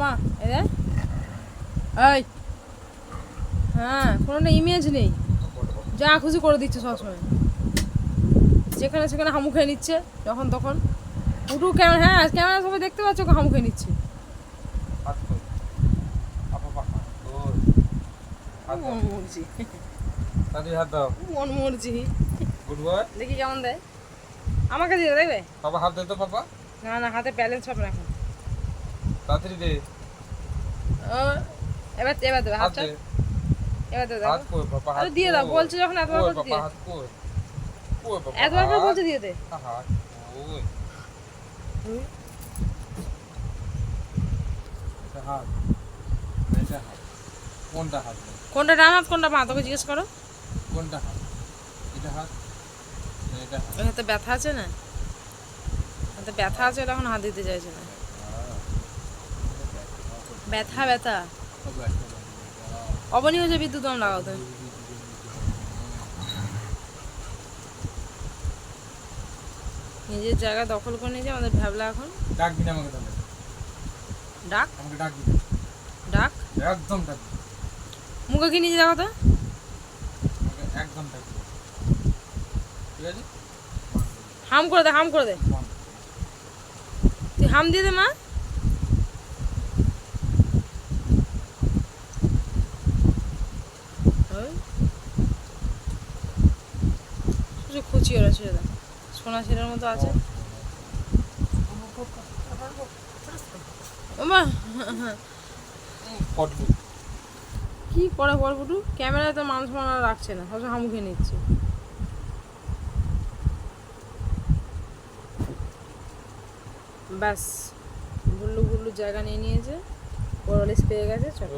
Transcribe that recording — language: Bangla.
মা এই এই। হ্যাঁ কোনো ইমেজ নেই। যা খুশি করে দিচ্ছে সবসময়। যেখানে সেখানে হামু খেয়ে নিচ্ছে যখন তখন। উঠু ক্যামেরা হ্যাঁ ক্যামেরা সবাই দেখতে পাচ্ছ ওকে হামু খেয়ে নিচ্ছে। মন মরজি মন মরজি দেখি কেমন দেয়। আমাকে দিয়ে দেখবে? পাপা হাত দে তো পাপা না না হাতে ব্যালেন্স হবে না এখন তাড়াতাড়ি দে। ও, এবার এবার হাতটা। এবার দেবে হাত কই পাপা হাত দিয়ে দাও? বলছে যখন এতবার করে দিয়ে। হাত কই? কই পাপা এতবার করে হাত? দিয়ে দে। হাত কই? এটা হাত। এটা হাত। কোনটা হাত? কোনটা ডান হাত কোনটা তোকে জিজ্ঞেস করো। কোনটা হাত? এটা হাত? এটা হাত। ব্যথা আছে না? হাতে ব্যথা আছে এখন হাত দিতে চাইছে না। ব্যথা ব্যথা। অবনি হয়ে যাবে বিদ্যুৎ তুমি নিজের জায়গা দখল করে নিয়েছে আমাদের ভ্যাবলা এখন। ডাক দিন আমাকে তাহলে। ডাক? আমাকে ডাক দিন। ডাক? একদম ডাক মুখে কি নিজে দেখো তো একদম ডাক ঠিক আছে? হাম করে দে হাম করে দে। তুই হাম দিয়ে দে মা ওই। শুধু খুচি ওরা ছেড়ে সোনা ছেলের মতো আছে। কি করে বলবুটু ক্যামেরায় তো মানুষ মানা রাখছে না সবসময় হামুখে নিচ্ছে। ব্যাস, গুল্লু গুল্লু জায়গা নিয়ে নিয়েছে ওর পেয়ে গেছে, চলো।